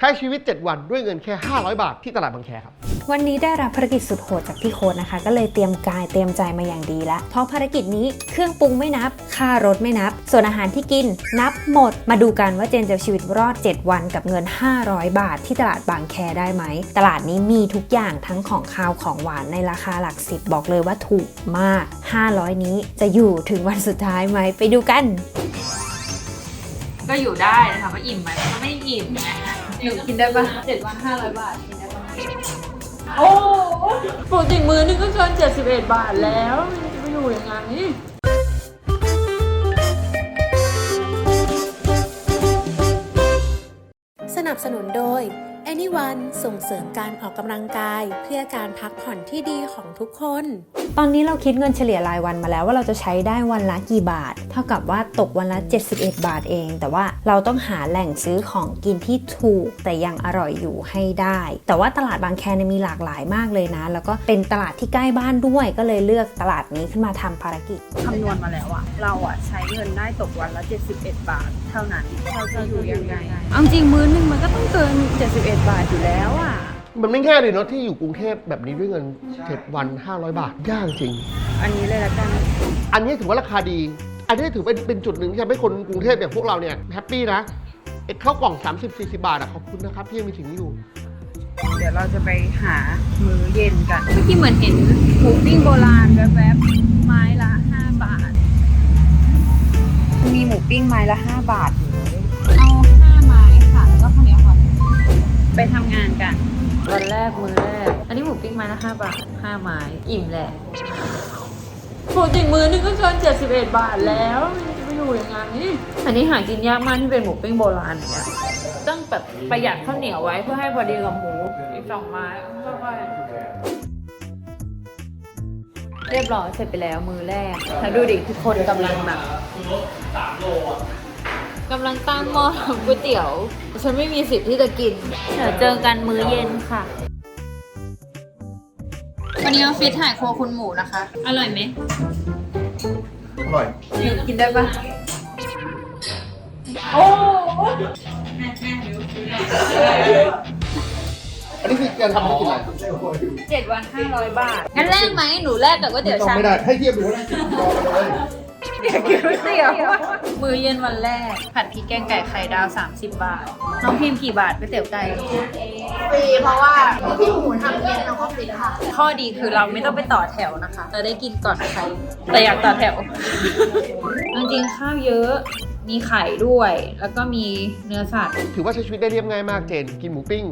ใช้ชีวิต 7 วันด้วยเงินแค่ 500 บาทที่ตลาดบางแคครับ วันนี้ได้รับภารกิจสุดโหดจากพี่โค้ดนะคะ ก็เลยเตรียมกายเตรียมใจมาอย่างดีแล้ว เพราะภารกิจนี้เครื่องปรุงไม่นับ ค่ารถไม่นับ ส่วนอาหารที่กินนับหมด มาดูกันว่าเจนจะเอาชีวิตรอด 7 วันกับเงิน 500 บาทที่ตลาดบางแคได้ไหม ตลาดนี้มีทุกอย่างทั้งของคาวของหวานในราคาหลักสิบบอกเลยว่าถูกมาก 500 นี้จะอยู่ถึงวันสุดท้ายไหมไปดูกัน ก็อยู่ได้นะคะว่าอิ่มไหมมันก็ไม่อิ่มนะ หนูกินได้ปะเจ็ดวันห้าร้อยบาทกินได้ปะโอ้ปกติมือนึงก็เกินเจ็ดสิบเอ็ดบาทแล้วมันจะไปอยู่ยังไงสนับสนุนโดย Anyone ส่งเสริมการออกกำลังกาย เพื่อการพักผ่อนที่ดีของทุกคน ตอนนี้เราคิดเงินเฉลี่ยรายวันมาแล้วว่าเราจะใช้ได้วันละกี่บาท เท่ากับว่าตกวันละ 71 บาทเอง แต่ว่าเราต้องหาแหล่งซื้อของกินที่ถูก แต่ยังอร่อยอยู่ให้ได้ แต่ว่าตลาดบางแคเนี่ยมีหลากหลายมากเลยนะ แล้วก็เป็นตลาดที่ใกล้บ้านด้วย ก็เลยเลือกตลาดนี้ขึ้นมาทำภารกิจคำนวณมาแล้วอะเราอะใช้เงินได้ตกวันละ 71 บาท เท่านั้นเราจะอยู่ยังไงเอาจริงมื้อนึงมันก็ต้องเกิน 71บาทอยู่แล้วอะมันไม่ง่ายเลยเนาะที่อยู่กรุงเทพแบบนี้ด้วยเงิน7วัน 500 บาทยากจริง อันนี้เลยละกัน อันนี้ถือว่าราคาดี อันนี้ถือเป็นเป็นจุดหนึ่งที่ทำให้คนกรุงเทพอย่างพวกเราเนี่ยแฮปปี้นะไอ้ข้าวกล่อง 30-40 บาทอะขอบคุณนะครับที่ยังมีถึงนี้อยู่ เดี๋ยวเราจะไปหามื้อเย็นกันเมื่อกี้เหมือนเห็นหมูปิ้งโบราณแวบๆไม้ละ 5 บาท มีหมูปิ้งไม้ละ 5 บาทอยู่เลย กมื้อแรก อันนี้หมูปิ้งไม้ละ5บาท5ไม้อิ่มแหละปกติมื้อนึงก็เกิน71บาทแล้วมันจะไปอยู่ยังไงอันนี้หากินยากมากที่เป็นหมูปิ้งโบราณอย่างเนี่ยต้องแบบประหยัดข้าวเหนียวไว้เพื่อให้พอดีกับหมูอีกสองไม้ค่อยๆเรียบร้อยเสร็จไปแล้วมือแรกแล้วดูดิทุกคนกำลังแบบกำลังตั้งหม้อทำก๋วยเตี๋ยว ฉันไม่มีสิทธิ์ที่จะกิน เดี๋ยวเจอกันมื้อเย็นค่ะ วันนี้ออฟฟิศถ่ายครัวคุณหมูนะคะ อร่อยไหมอร่อยอยู่กินได้ปะโอ้อันนี้คือการทำให้กินอะไรเจ็ดวันห้าร้อยบาทงั้นแลกไหมหนูแลกกับก๋วยเตี๋ยวชาม ไม่ได้ให้เทียบดูนะรอกันเลย อยากกินก๋วยเตี๋ยวมื้อเย็นวันแรก ผัดพริกแกงไก่ไข่ดาว 30 บาท น้องพิมพ์กี่บาทก๋วยเตี๋ยวไก่ฟรีเพราะว่าพี่หมูทำเย็นเราก็ฟรีค่ะ ข้อดีคือเราไม่ต้องไปต่อแถวนะคะเราได้กินก่อนใคร แต่อยากต่อแถว จริงๆข้าวเยอะมีไข่ด้วย แล้วก็มีเนื้อสัตว์ ถือว่าใช้ชีวิตได้เรียบง่ายมากเจน กินหมูปิ้ง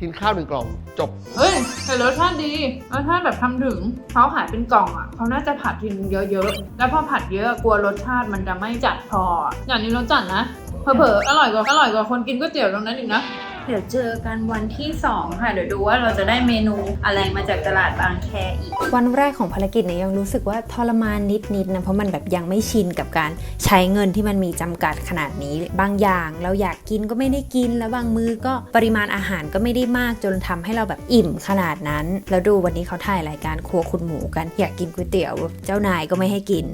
กินข้าวหนึ่งกล่องจบ เฮ้ยแต่รสชาติดีรสชาติแบบทำถึงเขาขายเป็นกล่องอะเขาน่าจะผัดทีนึงเยอะๆ แล้วพอผัดเยอะกลัวรสชาติมันจะไม่จัดพอ อย่างนี้รสจัดนะเผลอๆอร่อยกว่าอร่อยกว่าคนกินก๋วยเตี๋ยวตรงนั้นอีกนะ เดี๋ยวเจอกันวันที่สองค่ะ เดี๋ยวดูว่าเราจะได้เมนูอะไรมาจากตลาดบางแคอีก วันแรกของภารกิจเนี่ยยังรู้สึกว่าทรมานนิดๆนะเพราะมันแบบยังไม่ชินกับการใช้เงินที่มันมีจำกัดขนาดนี้ บางอย่างเราอยากกินก็ไม่ได้กิน แล้วบางมือก็ปริมาณอาหารก็ไม่ได้มากจนทำให้เราแบบอิ่มขนาดนั้น แล้วดูวันนี้เขาถ่ายรายการครัวคุณหมูกันอยากกินก๋วยเตี๋ยว เจ้านายก็ไม่ให้กิน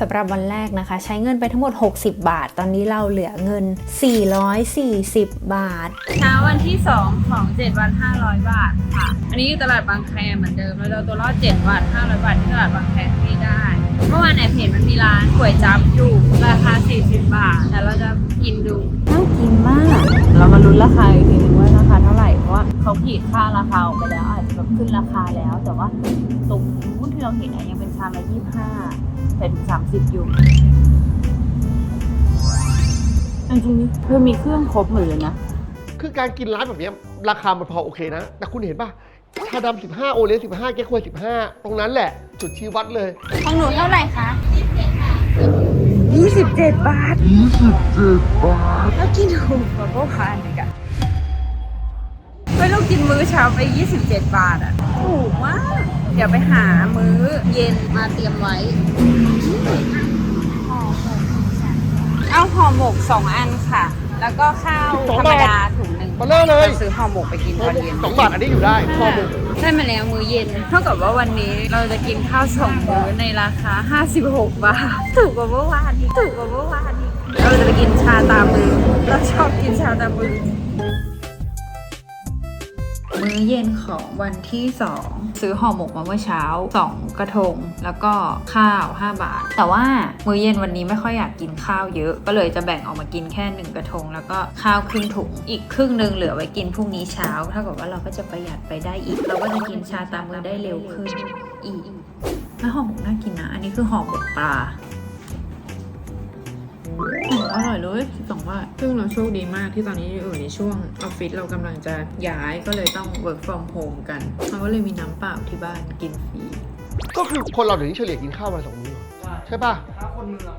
สำหรับวันแรกนะคะ ใช้เงินไปทั้งหมด 60 บาท ตอนนี้เราเหลือเงิน 440 บาท เช้าวันที่ 2 ของ 7 วัน 500 บาทค่ะ อันนี้อยู่ตลาดบางแคเหมือนเดิมแล้วเราตัวรอด7วัน500 บาทที่ตลาดบางแคที่ได้ เมื่อวานในเพจมันมีร้านก๋วยจั๊บอยู่ราคา 40 บาท แต่เราจะกินดูน่ากินมาก เรามาลุ้นราคาอีกทีนึงว่าราคาเท่าไหร่เพราะว่าเขาขีดค่าราคาออกไปแล้วอาจจะ แบบขึ้นราคาแล้ว แต่ว่าตรงนู้นที่เราเห็นอะยังเป็นชามละ25แต่ถึง30อยู่จริงๆคือมีเครื่องครบหมดเลยนะ คือการกินร้านแบบเนี้ยราคามันพอโอเคนะ แต่คุณเห็นป่ะชาดำ15โอเลี้ยง15แก้ควย15ตรงนั้นแหละ จุดชี้วัดเลยของหนูเท่าไหร่คะ27 บาท 27 บาท แล้วกินถูกกว่าเมื่อวานอีกอะไม่ต้อง กินมื้อเช้าไป 27 บาทอะถูกมาก เดี๋ยวไปหามื้อเย็นมาเตรียมไว้ เอาห่อหมก2อันค่ะ แล้วก็ข้าวสองธรรมบาทดาถุงหนึ่งมาเริ่มเลย ราซื้อห่อหมกไปกินตอนเย็นสองบาทอันนี้อยู่ได้ข้อมูลได้มาแล้วมื้อเย็น เท่ากับว่าวันนี้เราจะกินข้าวสองมื้อในราคา 56 บาท ถูกกว่าเมื่อวานนี้ถูกกว่าเมื่อวานนี้เราจะไปกินชาตามมือเราชอบกินชาตามมือ มื้อเย็นของวันที่ 2 ซื้อห่อหมกมาเมื่อเช้า 2 กระทง แล้วก็ข้าว 5 บาท แต่ว่ามื้อเย็นวันนี้ไม่ค่อยอยากกินข้าวเยอะ ก็เลยจะแบ่งออกมากินแค่ 1 กระทง แล้วก็ข้าวครึ่งถุง อีกครึ่งหนึ่งเหลือไว้กินพรุ่งนี้เช้าเท่ากับว่าเราก็จะประหยัดไปได้อีก เราก็จะกินชาตามมือได้เร็วขึ้นอีกแล้วห่อหมกน่ากินนะ อันนี้คือห่อหมกปลา อืมอร่อยเลยสองบาทซึ่งเราโชคดีมากที่ตอนนี้อยู่ในช่วงออฟฟิศเรากำลังจะย้ายก็เลยต้อง work from home กันเราก็เลยมีน้ำเปล่าที่บ้านกินฟรีก็คือคนเราเดี๋ยวนี้เฉลี่ยกินข้าววันละสองมื้อใช่ป่ะถ้าคนเมือง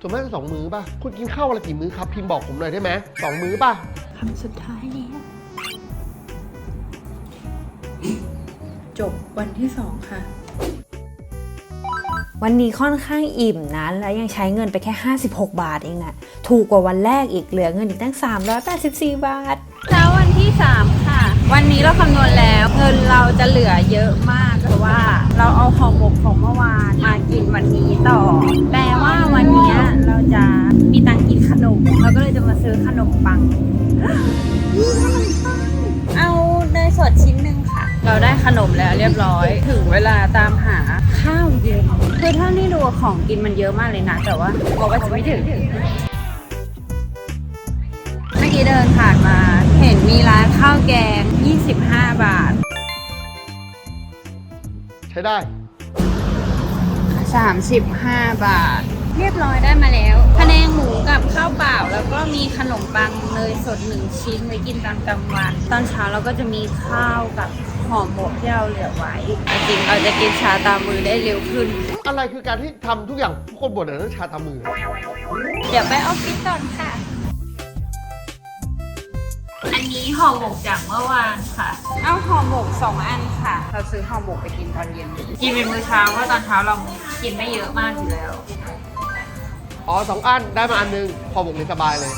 ส่วนมากก็สองมื้อป่ะคุณกินข้าววันละกี่มื้อครับพิมพ์บอกผมหน่อยได้ไหมสองมื้อป่ะคำสุดท้ายแล้วจบวันที่สองค่ะวันนี้ค่อนข้างอิ่มนะ แล้วยังใช้เงินไปแค่ 56 บาทเองนะ ถูกกว่าวันแรกอีกเหลือเงินอีกตั้ง 384 บาทเช้าวันที่ 3 ค่ะ วันนี้เราคำนวณแล้วเงินเราจะเหลือเยอะมากเพราะว่า เราเอาห่อหมกของเมื่อวานมากินวันนี้ต่อ แปลว่าวันเนี้ยเราจะมีตังค์กินขนม เราก็เลยจะมาซื้อขนมปัง เอาเนยสดชิ้นหนึ่งค่ะ เราได้ขนมแล้วเรียบร้อย ถึงเวลาตามหาข้าวเย็นคือเท่าที่ดูของกินมันเยอะมากเลยนะ แต่ว่าบอกว่าจะไม่ถึงเมื่ อกี้เดินผ่านมา เห็นมีร้านข้าวแกง 25 บาท ใช้ได้ 35 บาท เรียบร้อยได้มาแล้วพะแนงหมูกับข้าวเปล่า แล้วก็มีขนมปังเนยสดหนึ่งชิ้นไว้กินตามกลางวัน ตอนเช้าเราก็จะมีข้าวกับห่อหมกที่เราเหลือไว้ จริงๆเราจะกินชาตามมือได้เร็วขึ้น อะไรคือการที่ทำทุกอย่างทุกคนบ่นเรื่องชาตามมือ เดี๋ยวไปออฟฟิศก่อนค่ะ อันนี้ห่อหมกจากเมื่อวานค่ะ เอาห่อหมกสองอันค่ะ เราซื้อห่อหมกไปกินตอนเย็น กินเป็นมื้อเช้าเพราะตอนเช้าเรากินไม่เยอะมากอยู่แล้ว อ๋อสองอันได้มาอันหนึงพอบอกเลยสบายเลย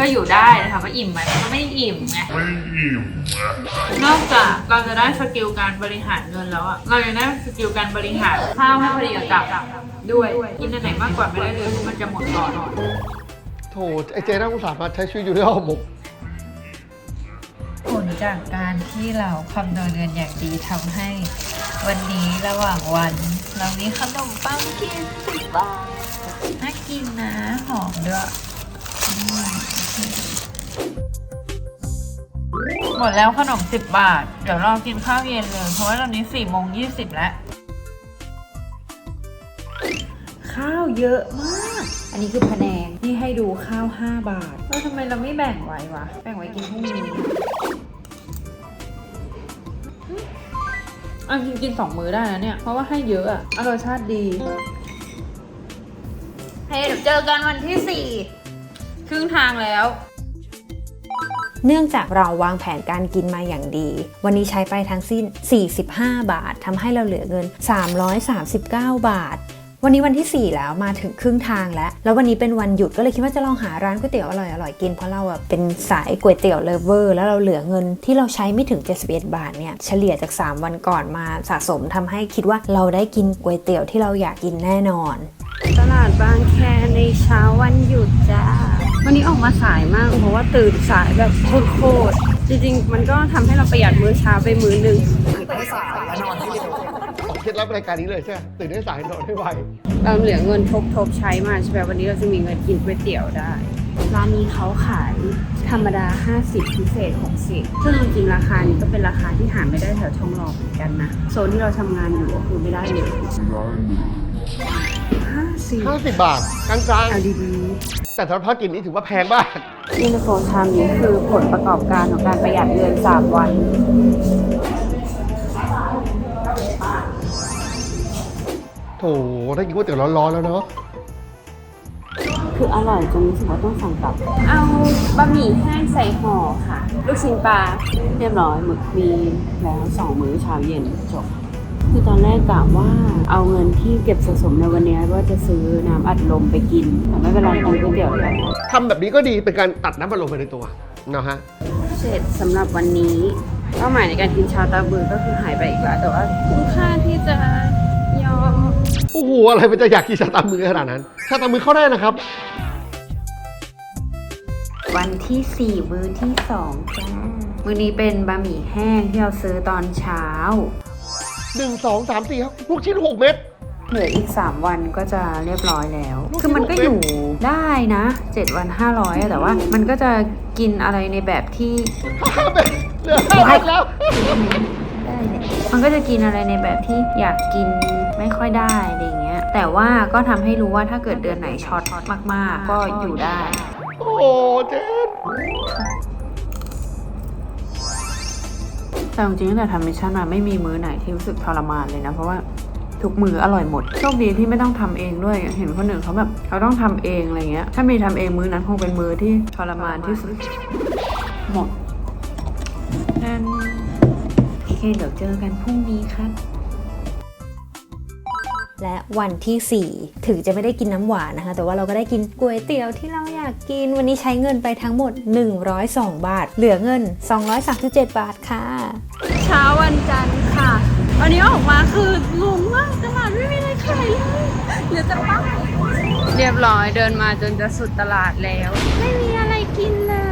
ก็อยู่ได้แต่ถามว่าอิ่มไหมมันก็ไม่อิ่มไง ไม่อิ่มนอกจากเราจะได้สกิลการบริหารเงินแล้วอะเรายังได้สกิลการบริหารข้าวให้พอดีกับกับด้วย กินอันไหนมากกว่าไม่ได้เลยเพราะมันจะหมดก่อน โถไอเจน่าอุตส่าห์มาใช้ชีวิตอยู่ด้วยห่อหมกผล จากการที่เราคำนวณเงินอย่างดีทำให้วันนี้ระหว่างวัน เรามีขนมปังกินสิบบาทน่ากินนะ หอมด้วยอืมหมดแล้วขนมสิบบาท เดี๋ยวรากินข้าวเย็นเลย เพราะว่าตอนนี้สี่โมงยี่สิบแล้ว ข้าวเยอะมาก อันนี้คือพะแนงที่ให้ดูข้าว 5 บาทแล้วทำไมเราไม่แบ่งไว้วะ แบ่งไว้กินพรุ่งนี้ อันจริงกินสองมื้อได้นะเนี่ย เพราะว่าให้เยอะอะอรสชาติดี เฮ้ยเดี๋ยวเจอกันวันที่สี่ครึ่งทางแล้ว เนื่องจากเราวางแผนการกินมาอย่างดี วันนี้ใช้ไปทั้งสิ้น 45 บาททำให้เราเหลือเงิน 339 บาท วันนี้วันที่ 4 แล้วมาถึงครึ่งทางแล้ว แล้ววันนี้เป็นวันหยุดก็เลยคิดว่าจะลองหาร้านก๋วยเตี๋ยวอร่อยๆกินเพราะเราอะเป็นสายก๋วยเตี๋ยวเลฟเวอร์แล้วเราเหลือเงินที่เราใช้ไม่ถึง 71 บาทเนี่ยเฉลี่ยจาก 3 วันก่อนมาสะสมทำให้คิดว่าเราได้กินก๋วยเตี๋ยวที่เราอยากกินแน่นอน ตลาดบางแคในเช้าวันหยุดจ้าวันนี้ออกมาสายมากเพราะว่าตื่นสายแบบโคตรๆจริงๆ มันก็ทำให้เราประหยัดมื้อเช้าไปมื้อหนึ่งของ เคล็ดลับรายการนี้เลยใช่ไหมตื่นได้สายนอนได้ไวเราเหลือเงินทบทบๆใช้มาใช่ไหมวันนี้เราจะมีเงินกินก๋วยเตี๋ยวได้ ร้านนี้เขาขายธรรมดา 50 พิเศษ 60 ซึ่งจริงๆราคานี้ก็เป็นราคาที่หาไม่ได้แถวช่องรอเหมือนกันนะ โซนที่เราทำงานอยู่ก็คือไม่ได้เลยห้าสิบ50บาทกลางเอาดีๆ แต่สำหรับทอดกินนี่ถือว่าแพงมากๆอินโฟไทม์นี้คือผลประกอบการของการประหยัดเงิน3วัน โถได้กินก๋วยเตี๋ยวร้อนๆแล้วเนาะคืออร่อยจนรู้สึกว่าต้องสั่งกลับ เอาบะหมี่แห้งใส่ห่อค่ะ ลูกชิ้นปลาเรียบร้อยหมึกมีแล้วสองมื้อเช้าเย็นจบ คือตอนแรกกะว่าเอาเงินที่เก็บสะสมในวันนี้ว่าจะซื้อน้ำอัดลมไปกินแต่ไม่เป็นไรกินก๋วยเตี๋ยวแล้วทำแบบนี้ก็ดีเป็นการตัดน้ำมันลงไปในตัวนะฮะเสร็จสำหรับวันนี้เป้าหมายในการกินชาตาบือก็คือหายไปอีกแล้วแต่ว่าคุ้มค่าที่จะยอม โอ้โหอะไรมันจะอยากกินชาตามมือขนาดนั้น ชาตามมือเข้าได้นะครับ วันที่ 4 มื้อที่2จ้ามื้อนี้เป็นบะหมี่แห้งที่เราซื้อตอนเช้าหนึ่งสองสามสี่ครับลูกชิ้นหกเม็ด เหลืออีก 3 วันก็จะเรียบร้อยแล้วลูกคือมันก็ชิ้นอยู่ได้นะ 7 วัน 500อะแต่ว่า มันก็จะกินอะไรในแบบที่ห้าเม็ดเหลือห้าเม็ดแล้ว ได้เนี่ยมันก็จะกินอะไรในแบบที่อยากกิน ไม่ค่อยได้อะไรอย่างเงี้ย แต่ว่าก็ทำให้รู้ว่าถ้าเกิดเดือนไหนช็อตมาก ๆ ก็อยู่ได้ โอ้โหเจนแต่จริงๆตั้งแต่ทำมิชชั่นมาไม่มีมื้อไหนที่รู้สึกทรมานเลยนะ เพราะว่าทุกมื้ออร่อยหมดโชคดีที่ไม่ต้องทำเองด้วย เห็นคนอื่นเขาแบบเขาต้องทำเองอะไรเงี้ย ถ้ามีทำเองมื้อนั้นคงเป็นมื้อที่ทรมานที่สุด หมดนั่นโอเคเดี๋ยวเจอกันพรุ่งนี้ครับ และวันที่ 4 ถึงจะไม่ได้กินน้ำหวานนะคะ แต่ว่าเราก็ได้กินก๋วยเตี๋ยวที่เราอยากกิน วันนี้ใช้เงินไปทั้งหมด 102 บาท เหลือเงิน 237 บาทค่ะ เช้าวันจันทร์ค่ะ วันนี้ออกมาคืองงมากตลาดไม่มีอะไรขายเลยเหลือแต่ป้ายเรียบร้อยเดินมาจนจะสุดตลาดแล้ว ไม่มีอะไรกินเลยค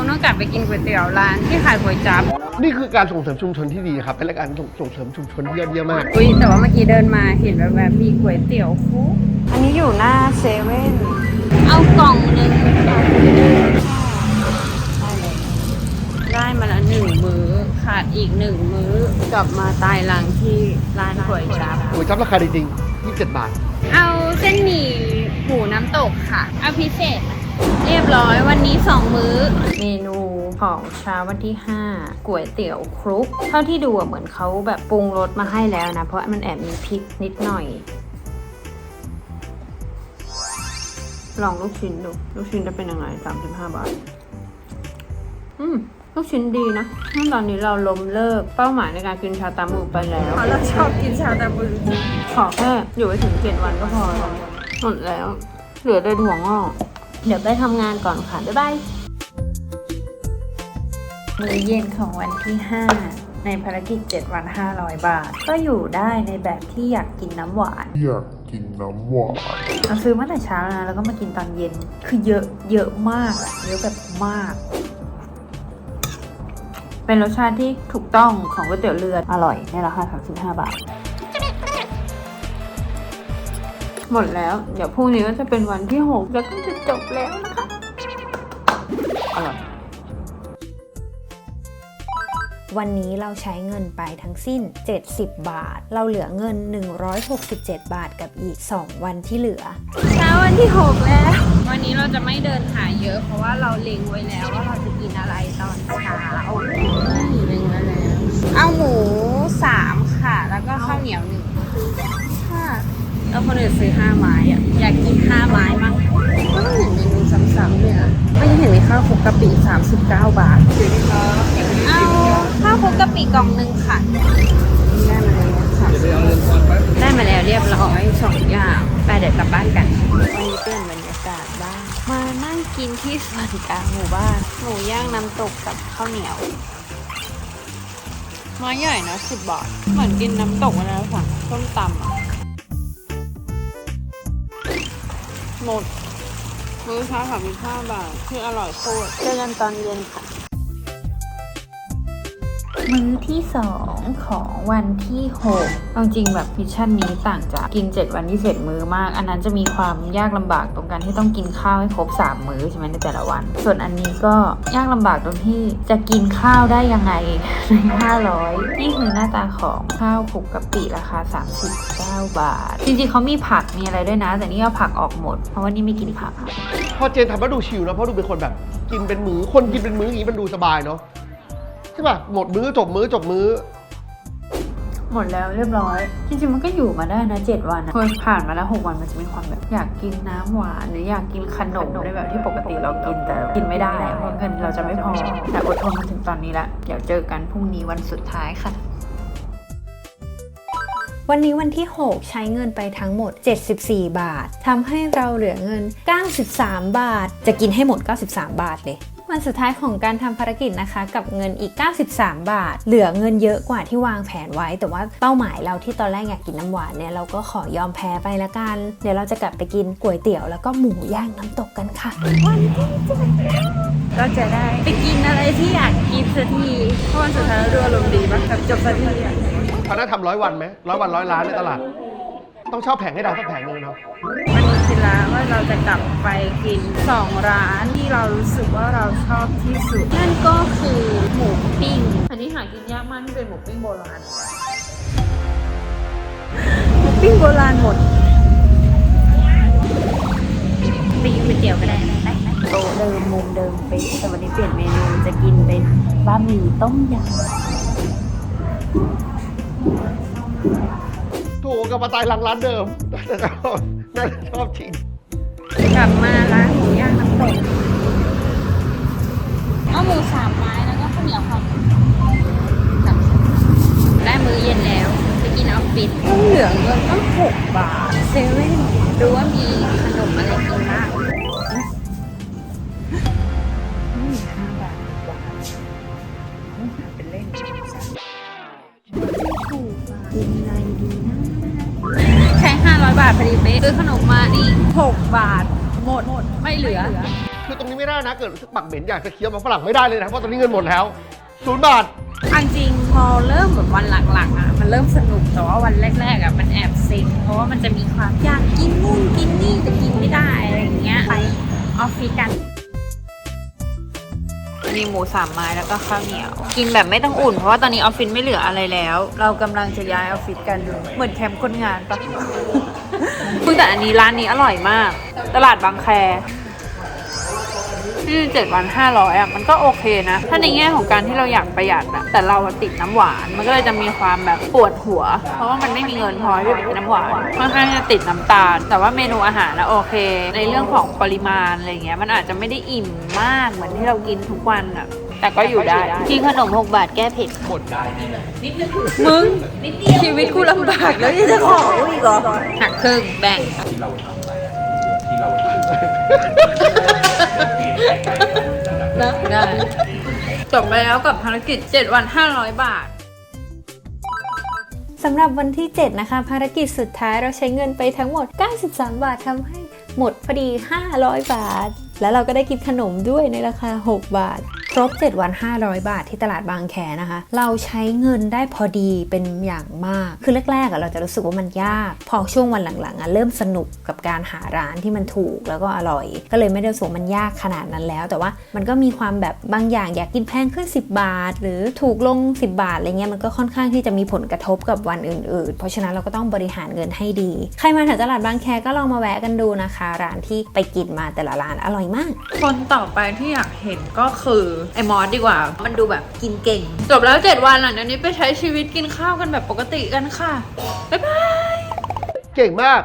งต้องกลับไปกินก๋วยเตี๋ยวร้านที่ขายก๋วยจั๊บนี่คือการส่งเสริมชุมชนที่ดีครับเป็นรายการส่งส่งเสริมชุมชนที่ยอดเยี่ยมมาก อุ้ยแต่ว่าเมื่อกี้เดินมาเห็นแบบแบบมีก๋วยเตี๋ยวคุกอันนี้อยู่หน้าเซเว่น เอากล่องหนึ่งค่ะได้มาแล้วหนึ่งมื้อขาดอีกหนึ่งมื้อกลับมาตายหลังที่ร้านก๋วยจั๊บก๋วยจั๊บราคาดีจริง27 บาท เอาเส้นหมี่หมูน้ำตกค่ะ เอาพิเศษ เรียบร้อยวันนี้สองมื้อ เมนูของเช้าวันที่ 5ก๋วยเตี๋ยวครุก เท่าที่ดูอะเหมือนเขาแบบปรุงรสมาให้แล้วนะ เพราะมันแอบมีพริกนิดหน่อย ลองลูกชิ้นดู ลูกชิ้นจะเป็นยังไง35 บาท อืมลูกชิ้นดีนะตอนนี้เราล้มเลิกเป้าหมายในการกินชาตามูไปแล้วเพราะเราชอบกินชาตาบูขอแค่อยู่ไปถึงเจ็ดวันก็พอแล้วหมดแล้ว เหลือแต่ถั่วงอก เดี๋ยวไปทำงานก่อนค่ะ บ๊ายบายมื้อเย็นของวันที่ 5 ในภารกิจ 7 วัน 500 บาท ก็อยู่ได้ในแบบที่อยากกินน้ำหวาน อยากกินน้ำหวานเราซื้อมาแต่เช้านะแล้วก็มากินตอนเย็น คือเยอะเยอะมากอะเยอะแบบมาก เป็นรสชาติที่ถูกต้องของก๋วยเตี๋ยวเรืออร่อยในราคา35 บาท หมดแล้ว เดี๋ยวพรุ่งนี้ก็จะเป็นวันที่6แล้วก็จะจบแล้วนะคะอร่อยวันนี้เราใช้เงินไปทั้งสิ้น 70 บาท เราเหลือเงิน 167 บาทกับอีก 2 วันที่เหลือเช้าวันที่หกแล้ว วันนี้เราจะไม่เดินหาเยอะ เพราะว่าเราเล็งไว้แล้วว่าเราจะกินอะไรตอนเช้าเล็งไว้แล้ว เอาหมูสามค่ะ แล้วก็ข้าวเหนียวหนึ่งค่ะ แล้วคนอื่นซื้อห้าไม้อะอยากกินห้าไม้มั้งก็ต้องเห็นเมนูซ้ำๆเลยอะไม่เห็นมีข้าวคลุกกะปิ39 บาทเอาข้าวคลุกกะปิกล่องหนึ่งค่ะได้มาแล้วค่ะ ได้มาแล้วเรียบร้อยสองอย่างไปเดี๋ยวกลับบ้านกันวันนี้เปลี่ยนบรรยากาศบ้างมานั่งกินที่สวนกลางหมู่บ้านหมูย่างน้ำตกกับข้าวเหนียวไม้ใหญ่นะสิบบาท เหมือนกินน้ำตกวันนั้นสั่งส้มตำอะ หมด มื้อเช้าสามสิบห้าบาทคืออร่อยโคตรเจอกันตอนเย็นค่ะ มื้อที่ 2 ของวันที่6เอาจริงแบบมิชชั่นนี้ต่างจากกิน 7 วันที่เสร็จมื้อมาก อันนั้นจะมีความยากลำบากตรงการที่ต้องกินข้าวให้ครบ 3 มื้อใช่ไหมในแต่ละวัน ส่วนอันนี้ก็ยากลำบากตรงที่จะกินข้าวได้ยังไงใน500 นี่คือหน้าตาของข้าวคลุกกะปิราคา 39 บาท จริงๆเขามีผักมีอะไรด้วยนะ แต่นี่เอาผักออกหมด เพราะว่านี่ไม่กินผักพอเจนทำแล้วดูชิลนะเพราะดูเป็นคนแบบกินเป็นมื้อคนกินเป็นมื้ออย่างนี้มันดูสบายเนาะ ช่ป่ะหมดมื้อจบมื้อจบมื้อ หมดแล้วเรียบร้อย จริงๆมันก็อยู่มาได้นะเจ็ดวันอะพอผ่านมาแล้วหกวันมันจะมีความแบบอยากกินน้ำหวานหรืออยากกินขนมในแบบที่ปกติเรากินแต่กินไม่ได้อะเพราะเงินเราจะไม่พอ แต่อดทนมาถึงตอนนี้ละเดี๋ยวเจอกันพรุ่งนี้วันสุดท้ายค่ะ วันนี้วันที่ 6 ใช้เงินไปทั้งหมด 74 บาททำให้เราเหลือเงิน 93 บาท จะกินให้หมด 93 บาทเลย วันสุดท้ายของการทำภารกิจนะคะ กับเงินอีก 93 บาท เหลือเงินเยอะกว่าที่วางแผนไว้ แต่ว่าเป้าหมายเราที่ตอนแรกอยากกินน้ำหวานเนี่ยเราก็ขอยอมแพ้ไปละกัน เดี๋ยวเราจะกลับไปกินก๋วยเตี๋ยวแล้วก็หมูย่างน้ำตกกันค่ะก็จะได้ไปกินอะไรที่อยากกินสักทีเพราะวันสุดท้ายเราดูอารมณ์ดีปะแบบจบสักทีอะเขาน่าทำร้อยวันไหมร้อยวันร้อยล้านในตลาด ต้องเช่าแผงให้เราสักแผงหนึงเนาะ มันมีทีละว่าเราจะกลับไปกินสองร้านที่เรารู้สึกว่าเราชอบที่สุด นั่นก็คือหมูปิ้ง อันนี้หากินยากมากที่เป็นหมูปิ้งโบราณ หมูปิ้งโบราณหมดไปกินก๋วยเตี๋ยวก็ได้ไปโต๊ะเดิมมุมเดิมเป๊ะแต่วันนี้เปลี่ยนเมนูจะกินเป็นบะหมี่ต้มยำถูกกับมาตายหลังร้านเดิมน่าจะ ชอบน่าจะชอบจริงกลับมาร้านหมูย่างน้ำตกเอาหมูสามไม้แล้วก็ข้าวเหนียวค่ะได้มื้อเย็นแล้วจะกินออฟฟิศเหลือเงินตั้งหกบาทเซเว่นดูว่ามีขนมอะไรกิน บาทพอดีเป๊ะซื้อขนมมานี่หกบาทหมดไม่เหลือ คือตรงนี้ไม่ได้นะ เกิดรู้สึกปักเหม็นอยากจะเคี้ยวมันฝรั่งไม่ได้เลยนะ เพราะตอนนี้เงินหมดแล้วศูนย์บาทอันจริงพอเริ่มแบบวันหลักๆอะมันเริ่มสนุกแต่ว่าวันแรกๆอะมันแอบเซ็งเพราะว่ามันจะมีความอยากกินนู่นกินนี่แต่กินไม่ได้อะไรอย่างเงี้ยไปออฟฟิศกันมีหมูสามไม้แล้วก็ข้าวเหนียว กินแบบไม่ต้องอุ่นเพราะว่าตอนนี้ออฟฟิศไม่เหลืออะไรแล้ว เรากำลังจะย้ายออฟฟิศกันเหมือนแคมป์คนงานปะ คุณแต่อันนี้ร้านนี้อร่อยมาก ตลาดบางแค ที่เจ็ดวันห้าร้อยอะมันก็โอเคนะ ถ้าในแง่ของการที่เราอยากประหยัดอะแต่เราอะติดน้ำหวาน มันก็เลยจะมีความแบบปวดหัว เพราะว่ามันไม่มีเงินพอที่จะไปกินน้ำหวานค่อนข้างที่จะติดน้ำตาล แต่ว่าเมนูอาหารนะโอเค ในเรื่องของปริมาณอะไรเงี้ยมันอาจจะไม่ได้อิ่มมากเหมือนที่เรากินทุกวันอะแต่ก็อยู่ได้กินขนมหกบาทแก้เผ็ดมึงชีวิตกูลำบากแล้วยังจะขออีกเหรอหักครึ่งแบ่ง นะได้จบไปแล้วกับภารกิจ 7 วัน 500 บาทสำหรับวันที่ 7 นะคะ ภารกิจสุดท้ายเราใช้เงินไปทั้งหมด 93 บาททำให้หมดพอดี 500 บาท แล้วเราก็ได้กินขนมด้วยในราคา 6 บาท ครบ 7 วัน 500 บาทที่ตลาดบางแคนะคะ เราใช้เงินได้พอดีเป็นอย่างมาก คือแรกๆอะเราจะรู้สึกว่ามันยาก พอช่วงวันหลังๆอะเริ่มสนุกกับการหาร้านที่มันถูกแล้วก็อร่อย ก็เลยไม่ได้รู้สึกว่ามันยากขนาดนั้นแล้ว แต่ว่ามันก็มีความแบบบางอย่างอยากกินแพงขึ้น 10 บาท หรือถูกลง 10 บาทอะไรเงี้ยมันก็ค่อนข้างที่จะมีผลกระทบกับวันอื่น ๆ เพราะฉะนั้นเราก็ต้องบริหารเงินให้ดี ใครมาแถวตลาดบางแคก็ลองมาแวะกันดูนะคะ ร้านที่ไปกินมาแต่ละร้านอร่อยมาก คนต่อไปที่อยากเห็นก็คือไอ้มอสดีกว่า มันดูแบบกินเก่ง จบแล้ว 7 วันหลังจากนี้ไปใช้ชีวิตกินข้าวกันแบบปกติกันค่ะ บ๊ายบาย เก่งมาก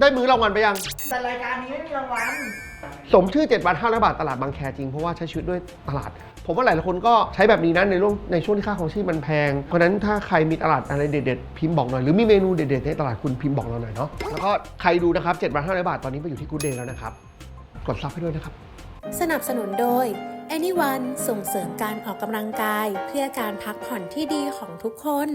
ได้มื้อรางวัลไปยัง แต่รายการนี้ไม่มีรางวัล สมชื่อ 7 วัน500บาทตลาดบางแคจริง เพราะว่าใช้ชีวิตด้วยตลาด ผมว่าหลายๆคนก็ใช้แบบนี้นะในช่วงในช่วงที่ค่าของชีพมันแพง เพราะฉะนั้นถ้าใครมีตลาดอะไรเด็ดๆพิมพ์บอกหน่อยหรือมีเมนูเด็ดๆในตลาดคุณพิมพ์บอกเราหน่อยเนาะแล้วก็ใครดูนะครับ7วัน500บาทตอนนี้ไปอยู่ที่กูเดย์แล้วนะครับกดซับให้ด้วยนะครับ สนับสนุนโดย Anyone ส่งเสริมการออกกำลังกายเพื่อการพักผ่อนที่ดีของทุกคน